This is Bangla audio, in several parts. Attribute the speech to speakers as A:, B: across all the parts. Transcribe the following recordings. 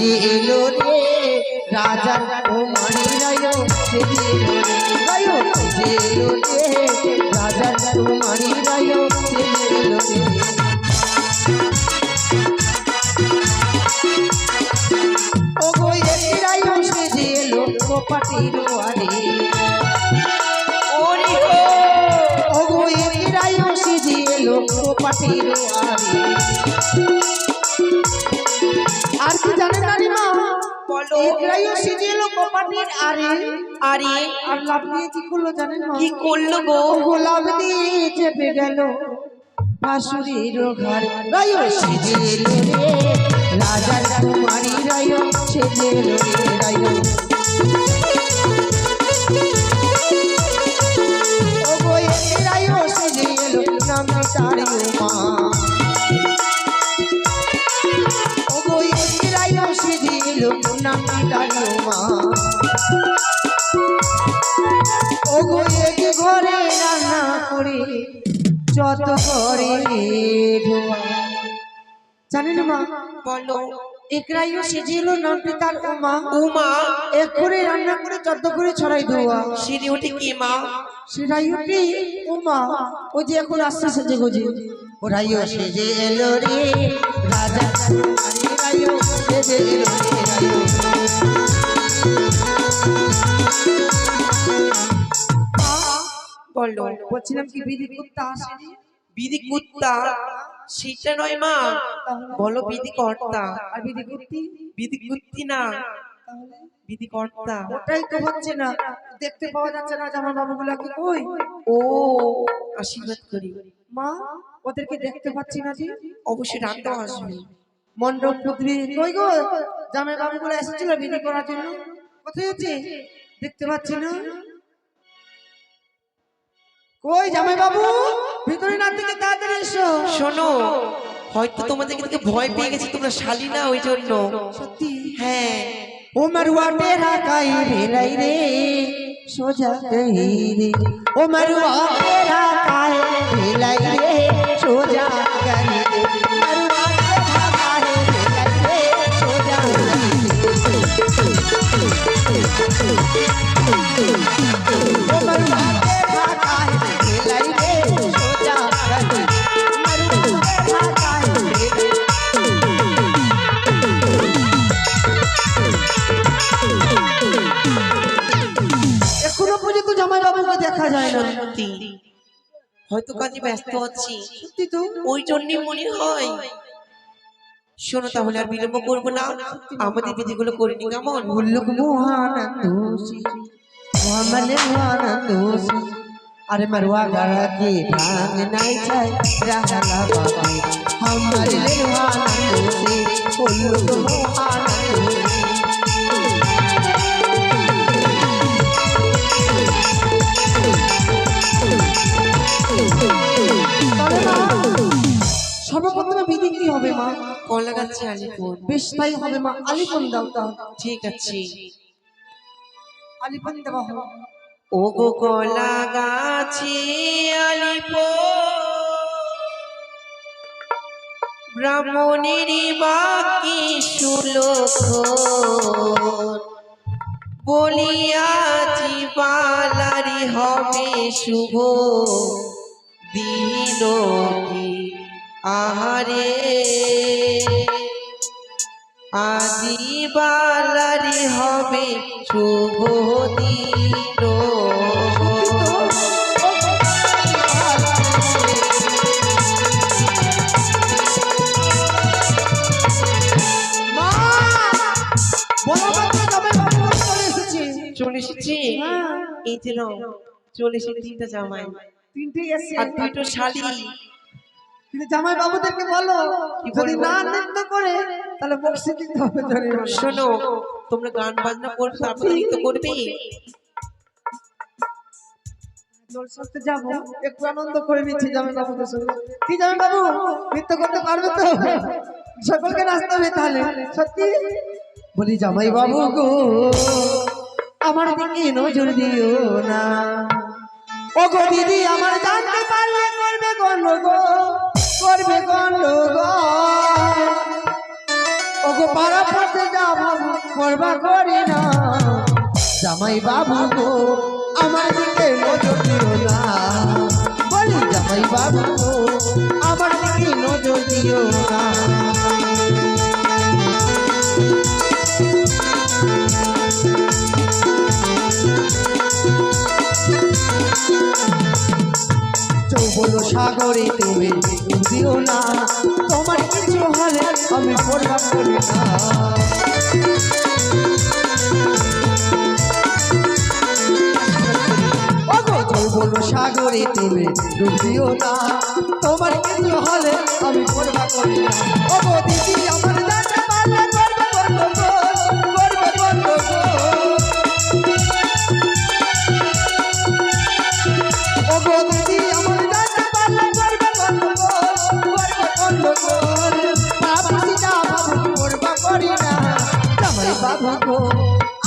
A: সেজে এলো রে রাজার কুমারী রায় সেজে এলো রে রায় সেজে এলো রে রাজার কুমারী রায় সেজে এলো রে। ও গো এই রায় সেজে এলো কপাটির ওয়ারে
B: ওরে গো!
A: ও গো এই রায় সেজে এলো কপাটির ওয়ারে আর কি কপাটির আরে
B: আরে
A: আর লাভ দিয়ে কি করল জানেন
B: কি করল গো?
A: গোলাপ দিয়ে চেপে গেল ভাসুরের ঘর। রায়ো রে। রাজার কুমারী রায়ো রে। করে যত করে জানেন মা
B: বলো
A: একরাইও
B: উমা।
A: এক করে রান্না করে করে ছড়াই ধোয়া।
B: সিঁড়ি ওঠে কি মা?
A: সেটাই উঠি ও যে এখন আসছে সেজে গুজে। ওরাইও সেজে এলো রে রাজা রাইও সেজে এলো রে রাইও
B: বলো
A: বলছিলাম কি বিধি কুত্তা আসেনি?
B: বিধি কুত্তা? সেটা নয় মা। বলো বিধি কর্তা।
A: আর বিধি কুত্তি?
B: বিধি কুত্তি না। বিধি কর্তা।
A: ওটাই তো হচ্ছে না। দেখতে পাওয়া যাচ্ছে না জামা বাবুগুলাকে কই?
B: ও আশীর্বাদ করি।
A: মা ওদেরকে দেখতে পাচ্ছি না যে?
B: অবশ্যই রাতও আসবে।
A: মণ্ডপ পুত্রী কই গো? জামাই বাবুগুলো এসেছিল বিধি করার জন্য। কোথায় আছে? দেখতে পাচ্ছি না। কই জামাই বাবু? ভিতরে না থেকে তাড়াতাড়ি এসো।
B: শোনো হয়তো তোমাদের কিন্তু ভয় পেয়ে গেছে তোমরা শালি না ওই জন্য
A: সত্যি?
B: হ্যাঁ।
A: ও মরুয়া টেরা কাই ভেলাই রে সোজা কহি রে। ও মরুয়া টেরা কাই ভেলাই রে সোজা
B: হয়তো কাজে ব্যস্ত আছি
A: সত্যি তো
B: ওই জন্যই মনে হয় শোনো তাহলে আর বিলম্ব করবো না আমাদের বিধিগুলো করে নি কেমন
A: উল্লুক মহানন্দোষী মহামলে মহানন্দোষী अरे मरुआ गड़ा के भांग नहीं जाए रहला बाबा हमारे निर्वाणंदोषी उल्लुक महानंदोषी সর্বপ্রথমে বিধি কি হবে মা?
B: কলা গাছে আলিপুর।
A: বেশ তাই হবে মা। আলিপন দাও তাহলে
B: ঠিক আছে।
A: আলিপন দেওয়া
B: ও গো কলা গাছে আলিপুর। ব্রাহ্মণের বাকি সুলখ বলিয়াছি পালারি হবে শুভ। দিন আহারে আজি বালারি হবে শুভ দিন।
A: চলে এসেছি।
B: এই যে নাও, চলে এসেছে তিনটা জামাই।
A: তিনটে এসে
B: আর দুটো শালি।
A: কিন্তু জামাই বাবুদেরকে বলো যদি না নৃত্য করে তাহলে বক্সি দিতে হবে
B: শোনো তোমরা গান বাজনা করবে তারপরে নৃত্য করবে?
A: জলসাতে যাব একটু আনন্দ করে নিচ্ছি জামাই বাবুদের সঙ্গে। কি জামাই বাবু নৃত্য করতে পারবে তো? সকলকে নাচতে হবে তাহলে সত্যি? বলি জামাই বাবু গো আমার দিকে নজর দিও না। ও গো দিদি আমার জানতে পারলে করবে জামাই বাবু গো, আমার দিকে নজর দিও না। বলি জামাই বাবু গো, আমার দিকে নজর দিও না। চৌবল সাগরে তুমি দিও না। তোমার কিছু হলে আমি পড়বা করি না। চৌবল সাগরে তুমি ডুব দিও না। তোমার কিছু হলে আমি করবে করি না।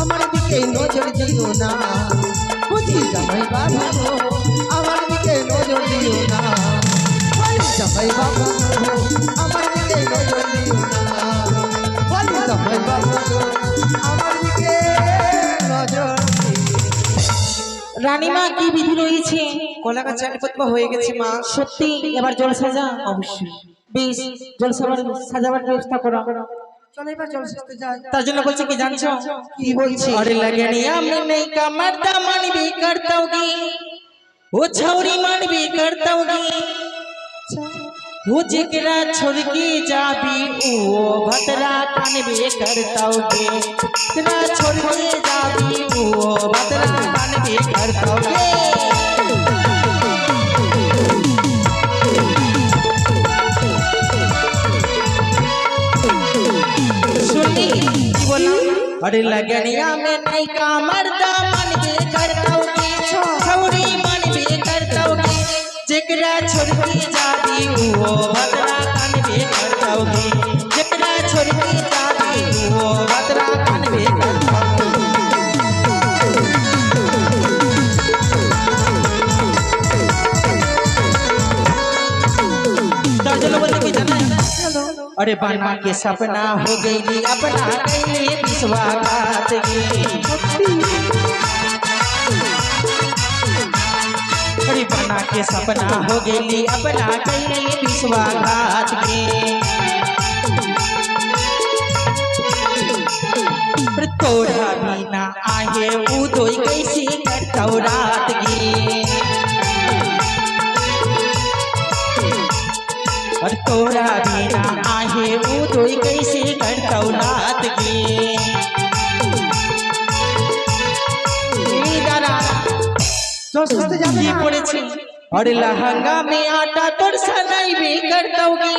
A: আমার দিকে নজর দিও না। বুঝি জামাই বাবু আমার দিকে নজর দিও না। জামাই বাবু আমার দিকে নজর দিও না। জামাই বাবু আমার দিকে নজর
C: রানীমা কি বিধি রয়েছে?
B: কলা গাছ হয়ে গেছে মা।
C: সত্যি এবার জল সাজা
B: অবশ্যই।
C: বেশ জল সাজাবার সাজাবার ব্যবস্থা করো।
A: চলো এবার জল সাজতে যাই
C: তার জন্য বলছে কি জানছো
A: কি বলছে
C: अरे लगनिया में नहीं का मर्दा मन भी करता होगी वो छौरी मन भी करता होगी वो जेकरा छोड़ के जाबी ओ भतरा कान भी करता होगी तेरा छोड़ के जाबी ओ भतरा कान भी अरे लगनिया में नहीं का मर्दा मन भी करता की छोरी मन भी करता हूँ जिगरा छोड़ के जाती वो भगवान कान भी करता होगी अरे बना के सपना हो गई अपना कैले अरे बना के सपना हो गई अपना कैले विश्वास गे अरे तोरा बिना आहे उदोई कैसे करता रात गे और तोरा बिना आहे वो तो कैसे करतौ
A: नात
C: के। और लहंगा में आटा तोर सनाई भी कर दोगी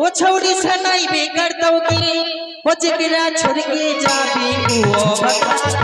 C: वो छोरी सनाई भी कर दोगी वो जिगरा छोड़ के जा भी वो बता।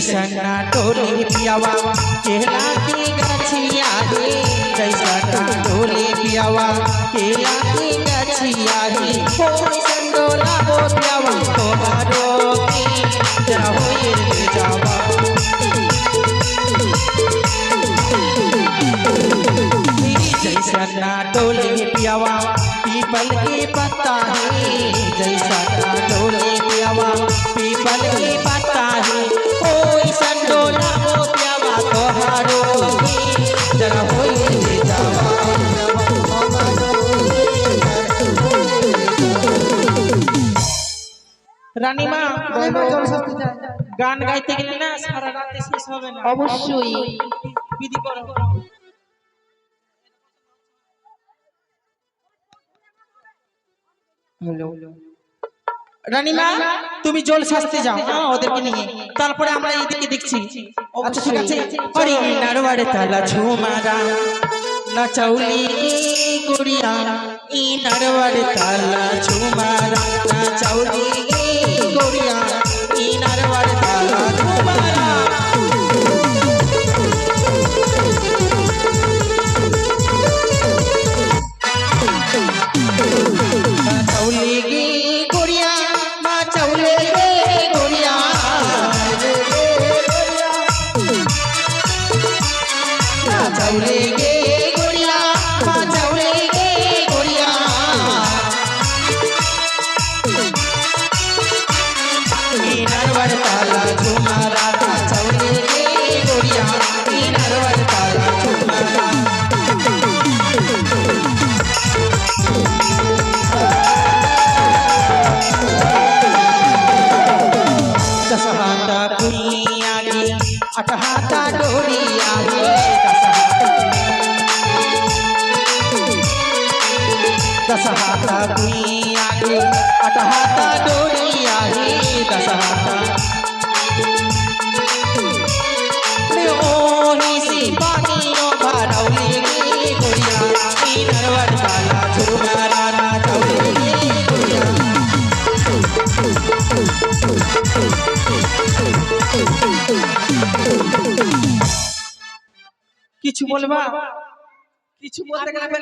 C: जैसना टोले पियावा, केला के गछिया हे जैसना टोले पियावा, केला के गछिया हे जैसन डोला हो पियावा तोहरो की रहो ये जावा। जैसना टोले पियावा, पीपल के पत्ता है जैसना রানীমা গান গাইতে গেলে না সারা রাতে শেষ হবে না।
B: অবশ্যই।
C: বিধি করো। রানীমা তুমি জল যাও হ্যাঁ, ওদেরকে নিয়ে। তারপরে আমরা এদিকে দেখছি। আচ্ছা ঠিক আছে। হরি নারবাড়ে তালা ঝুমারা নাচাউলি করিয়া ই নারবাড়ে তালা ঝুমারা নাচাউলি করিয়া दस हाथा कुइया गे अठ हाथा डोरिया गे दस हाथा रे ओही सी पानियो भरौली गे गोरिया ई नरवर काला झुमारा ना चौली गे गोरिया কিছু বলবা কিছু বলতে গেলে